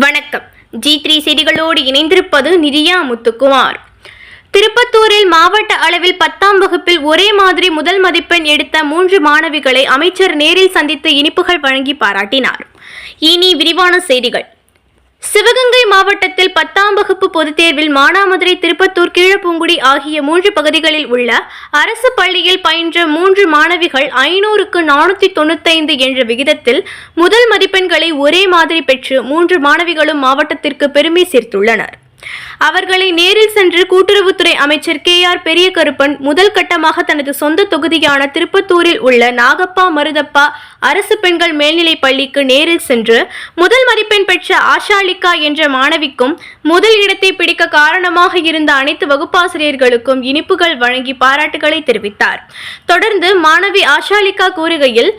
வணக்கம். G three செய்திகளோடு இணைந்திருப்பது நிதியா முத்துக்குமார். திருப்பத்தூரில் மாவட்ட அளவில் பத்தாம் வகுப்பில் ஒரே மாதிரி முதல் மதிப்பெண் எடுத்த மூன்று மாணவிகளை அமைச்சர் நேரில் சந்தித்து இனிப்புகள் வழங்கி பாராட்டினார். இனி விரிவான செய்திகள். சிவகங்கை மாவட்டத்தில் பத்தாம் வகுப்பு பொதுத் தேர்வில் மானாமதுரை திருப்பத்தூர் கீழப்பூங்குடி ஆகிய மூன்று பகுதிகளில் உள்ள அரசு பள்ளியில் பயின்ற மூன்று மாணவிகள் ஐநூறுக்கு நானூற்றி தொண்ணூத்தைந்து என்ற விகிதத்தில் முதல் மதிப்பெண்களை ஒரே மாதிரி பெற்று மூன்று மாணவிகளும் மாவட்டத்திற்கு பெருமை சேர்த்துள்ளனர். அவர்களை நேரில் சென்று கூட்டுறவுத்துறை அமைச்சர் கே ஆர் பெரிய கருப்பன் முதல் கட்டமாக தனது சொந்த தொகுதியான திருப்பத்தூரில் உள்ள நாகப்பா மருதப்பா அரசு பெண்கள் மேல்நிலைப் பள்ளிக்கு நேரில் சென்று முதல் மதிப்பெண் பெற்ற ஆஷாலிகா என்ற மாணவிக்கும் முதல் இடத்தை பிடிக்க காரணமாக இருந்த அனைத்து வகுப்பாசிரியர்களுக்கும் இனிப்புகள் வழங்கி பாராட்டுகளை தெரிவித்தார். தொடர்ந்து மாணவி ஆஷாலிகா கூறுகையில்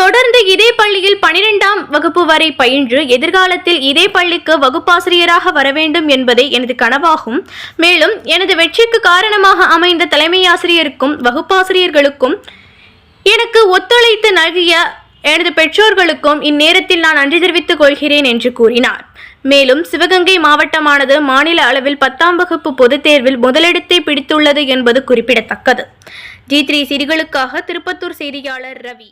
தொடர்ந்து இதே பள்ளியில் பனிரெண்டாம் வகுப்பு வரை பயின்று எதிர்காலத்தில் இதே பள்ளிக்கு வகுப்பாசிரியராக வர வேண்டும் என்பதே எனது கனவாகும். மேலும் எனது வெற்றிக்கு காரணமாக அமைந்த தலைமை ஆசிரியருக்கும் வகுப்பாசிரியர்களுக்கும் எனக்கு ஒத்துழைத்து நல்கிய எனது பெற்றோர்களுக்கும் இந்நேரத்தில் நான் நன்றி தெரிவித்துக் கொள்கிறேன் என்று கூறினார். மேலும் சிவகங்கை மாவட்டமானது மாநில அளவில் பத்தாம் வகுப்பு பொதுத் தேர்வில் முதலிடத்தை பிடித்துள்ளது என்பது குறிப்பிடத்தக்கது. ஜி த்ரீ செய்திகளுக்காக திருப்பத்தூர் செய்தியாளர் ரவி.